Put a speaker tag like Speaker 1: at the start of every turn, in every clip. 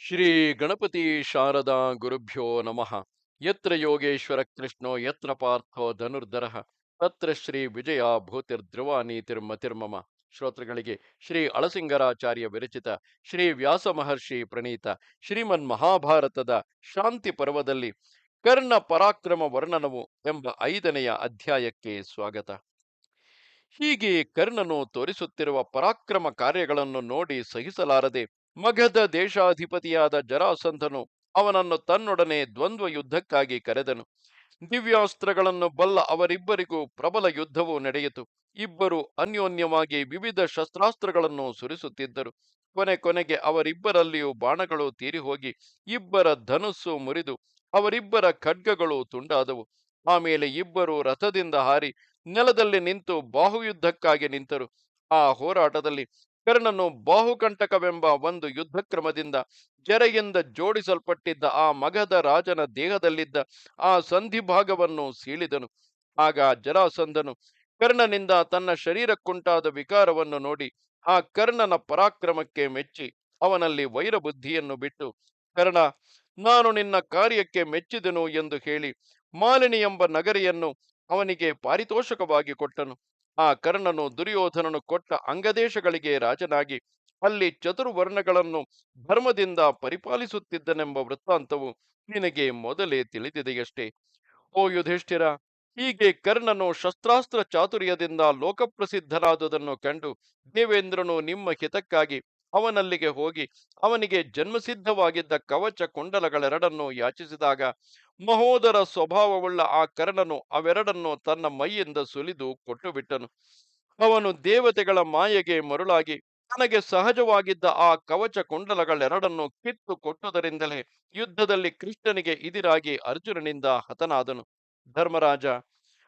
Speaker 1: ಶ್ರೀ ಗಣಪತಿ ಶಾರದಾ ಗುರುಭ್ಯೋ ನಮಃ. ಯತ್ರ ಯೋಗೇಶ್ವರ ಕೃಷ್ಣೋ, ಯತ್ರ ಪಾರ್ಥೋ ಧನುರ್ಧರಃ. ತತ್ರ ಶ್ರೀ ವಿಜಯ ಭೂತಿರ್ಧ್ರುವ ನೀತಿರ್ಮತಿರ್ಮಮ ಶ್ರೋತೃಗಳಿಗೆ ಶ್ರೀ ಅಳಸಿಂಗರಾಚಾರ್ಯ ವಿರಚಿತ ಶ್ರೀ ವ್ಯಾಸ ಮಹರ್ಷಿ ಪ್ರಣೀತ ಶ್ರೀಮನ್ ಮಹಾಭಾರತದ ಶಾಂತಿ ಪರ್ವದಲ್ಲಿ ಕರ್ಣ ಪರಾಕ್ರಮ ವರ್ಣನವು ಎಂಬ ಐದನೆಯ ಅಧ್ಯಾಯಕ್ಕೆ ಸ್ವಾಗತ. ಹೀಗೆ ಕರ್ಣನು ತೋರಿಸುತ್ತಿರುವ ಪರಾಕ್ರಮ ಕಾರ್ಯಗಳನ್ನು ನೋಡಿ ಸಹಿಸಲಾರದೆ ಮಗಧ ದೇಶಾಧಿಪತಿಯಾದ ಜರಾಸಂಧನು ಅವನನ್ನು ತನ್ನೊಡನೆ ದ್ವಂದ್ವ ಯುದ್ಧಕ್ಕಾಗಿ ಕರೆದನು. ದಿವ್ಯಾಸ್ತ್ರಗಳನ್ನು ಬಲ್ಲ ಅವರಿಬ್ಬರಿಗೂ ಪ್ರಬಲ ಯುದ್ಧವು ನಡೆಯಿತು. ಇಬ್ಬರು ಅನ್ಯೋನ್ಯವಾಗಿ ವಿವಿಧ ಶಸ್ತ್ರಾಸ್ತ್ರಗಳನ್ನು ಸುರಿಸುತ್ತಿದ್ದರು. ಕೊನೆ ಕೊನೆಗೆ ಅವರಿಬ್ಬರಲ್ಲಿಯೂ ಬಾಣಗಳು ತೀರಿ ಹೋಗಿ ಇಬ್ಬರ ಧನುಸ್ಸು ಮುರಿದು ಅವರಿಬ್ಬರ ಖಡ್ಗಗಳು ತುಂಡಾದವು. ಆಮೇಲೆ ಇಬ್ಬರು ರಥದಿಂದ ಹಾರಿ ನೆಲದಲ್ಲಿ ನಿಂತು ಬಾಹುಯುದ್ಧಕ್ಕಾಗಿ ನಿಂತರು. ಆ ಹೋರಾಟದಲ್ಲಿ ಕರ್ಣನು ಬಾಹುಕಂಟಕವೆಂಬ ಒಂದು ಯುದ್ಧ ಕ್ರಮದಿಂದ ಜರೆಯಿಂದ ಜೋಡಿಸಲ್ಪಟ್ಟಿದ್ದ ಆ ಮಗಧ ರಾಜನ ದೇಹದಲ್ಲಿದ್ದ ಆ ಸಂಧಿಭಾಗವನ್ನು ಸೀಳಿದನು. ಆಗ ಜರಾಸಂದನು ಕರ್ಣನಿಂದ ತನ್ನ ಶರೀರಕ್ಕುಂಟಾದ ವಿಕಾರವನ್ನು ನೋಡಿ ಆ ಕರ್ಣನ ಪರಾಕ್ರಮಕ್ಕೆ ಮೆಚ್ಚಿ ಅವನಲ್ಲಿ ವೈರಬುದ್ಧಿಯನ್ನು ಬಿಟ್ಟು, ಕರ್ಣ, ನಾನು ನಿನ್ನ ಕಾರ್ಯಕ್ಕೆ ಮೆಚ್ಚಿದನು ಎಂದು ಹೇಳಿ ಮಾಲಿನಿ ಎಂಬ ನಗರಿಯನ್ನು ಅವನಿಗೆ ಪಾರಿತೋಷಕವಾಗಿ ಕೊಟ್ಟನು. ಆ ಕರ್ಣನು ದುರ್ಯೋಧನನು ಕೊಟ್ಟ ಅಂಗದೇಶಗಳಿಗೆ ರಾಜನಾಗಿ ಅಲ್ಲಿ ಚತುರ್ವರ್ಣಗಳನ್ನು ಧರ್ಮದಿಂದ ಪರಿಪಾಲಿಸುತ್ತಿದ್ದನೆಂಬ ವೃತ್ತಾಂತವು ನಿನಗೆ ಮೊದಲೇ ತಿಳಿದಿದೆಯಷ್ಟೇ. ಓ ಯುಧಿಷ್ಠಿರ, ಹೀಗೆ ಕರ್ಣನು ಶಸ್ತ್ರಾಸ್ತ್ರ ಚಾತುರ್ಯದಿಂದ ಲೋಕಪ್ರಸಿದ್ಧರಾದುದನ್ನು ಕಂಡು ದೇವೇಂದ್ರನು ನಿಮ್ಮ ಹಿತಕ್ಕಾಗಿ ಅವನಲ್ಲಿಗೆ ಹೋಗಿ ಅವನಿಗೆ ಜನ್ಮಸಿದ್ಧವಾಗಿದ್ದ ಕವಚ ಕುಂಡಲಗಳೆರಡನ್ನು ಯಾಚಿಸಿದಾಗ ಮಹೋದರ ಸ್ವಭಾವವುಳ್ಳ ಆ ಕರ್ಣನು ಅವೆರಡನ್ನು ತನ್ನ ಮೈಯಿಂದ ಸುಲಿದು ಕೊಟ್ಟು ಬಿಟ್ಟನು ಅವನು ದೇವತೆಗಳ ಮಾಯೆಗೆ ಮರುಳಾಗಿ ತನಗೆ ಸಹಜವಾಗಿದ್ದ ಆ ಕವಚ ಕುಂಡಲಗಳೆರಡನ್ನು ಕಿತ್ತು ಕೊಟ್ಟುದರಿಂದಲೇ ಯುದ್ಧದಲ್ಲಿ ಕೃಷ್ಣನಿಗೆ ಇದಿರಾಗಿ ಅರ್ಜುನನಿಂದ ಹತನಾದನು. ಧರ್ಮರಾಜ,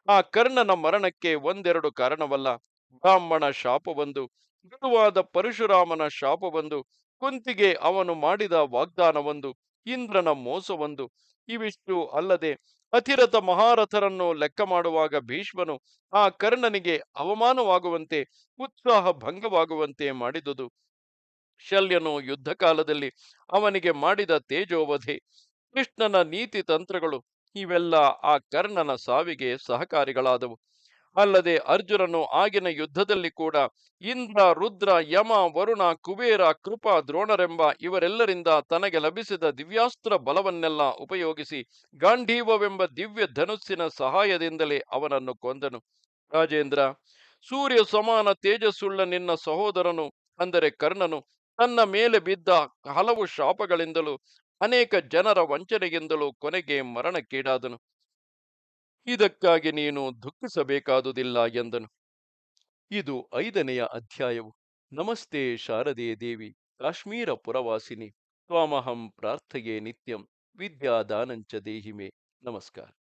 Speaker 1: ಆ ಕರ್ಣನ ಮರಣಕ್ಕೆ ಒಂದೆರಡು ಕಾರಣವಲ್ಲ. ಬ್ರಾಹ್ಮಣ ಶಾಪವೊಂದು ಗುರುವಾದ ಪರಶುರಾಮನ ಶಾಪವೊಂದು, ಕುಂತಿಗೆ ಅವನು ಮಾಡಿದ ವಾಗ್ದಾನವೊಂದು ಇಂದ್ರನ ಮೋಸವೊಂದು ಇವಿಷ್ಟು ಅಲ್ಲದೆ ಅತಿರಥ ಮಹಾರಥರನ್ನು ಲೆಕ್ಕ ಮಾಡುವಾಗ ಭೀಷ್ಮನು ಆ ಕರ್ಣನಿಗೆ ಅವಮಾನವಾಗುವಂತೆ ಉತ್ಸಾಹ ಭಂಗವಾಗುವಂತೆ ಮಾಡಿದುದು. ಶಲ್ಯನು ಯುದ್ಧ ಕಾಲದಲ್ಲಿ ಅವನಿಗೆ ಮಾಡಿದ ತೇಜೋವಧೆ, ಕೃಷ್ಣನ ನೀತಿ ತಂತ್ರಗಳು ಇವೆಲ್ಲ ಆ ಕರ್ಣನ ಸಾವಿಗೆ ಸಹಕಾರಿಗಳಾದವು. ಅಲ್ಲದೆ ಅರ್ಜುನನು ಆಗಿನ ಯುದ್ಧದಲ್ಲಿ ಕೂಡ ಇಂದ್ರ, ರುದ್ರ, ಯಮ, ವರುಣ, ಕುಬೇರ, ಕೃಪಾ, ದ್ರೋಣರೆಂಬ ಇವರೆಲ್ಲರಿಂದ ತನಗೆ ಲಭಿಸಿದ ದಿವ್ಯಾಸ್ತ್ರ ಬಲವನ್ನೆಲ್ಲ ಉಪಯೋಗಿಸಿ ಗಾಂಧೀವವೆಂಬ ದಿವ್ಯ ಧನುಸ್ಸಿನ ಸಹಾಯದಿಂದಲೇ ಅವನನ್ನು ಕೊಂದನು. ರಾಜೇಂದ್ರ, ಸೂರ್ಯ ಸಮಾನ ತೇಜಸ್ಸುಳ್ಳ ನಿನ್ನ ಸಹೋದರನು, ಅಂದರೆ ಕರ್ಣನು, ತನ್ನ ಮೇಲೆ ಬಿದ್ದ ಹಲವು ಶಾಪಗಳಿಂದಲೂ ಅನೇಕ ಜನರ ವಂಚನೆಯಿಂದಲೂ ಕೊನೆಗೆ ಮರಣಕ್ಕೀಡಾದನು. ಇದಕ್ಕಾಗಿ ನೀನು ದುಃಖಿಸಬೇಕಾದುದಿಲ್ಲ ಎಂದನು. ಇದು ಐದನೆಯ ಅಧ್ಯಾಯವು. ನಮಸ್ತೆ ಶಾರದೆ ದೇವಿ, ಕಾಶ್ಮೀರ ಪುರವಾಸಿನಿ, ತ್ವಾಮಹಂ ಪ್ರಾರ್ಥೆಯೇ ನಿತ್ಯಂ, ವಿದ್ಯಾದಾನಂಚ ದೇಹಿಮೆ. ನಮಸ್ಕಾರ.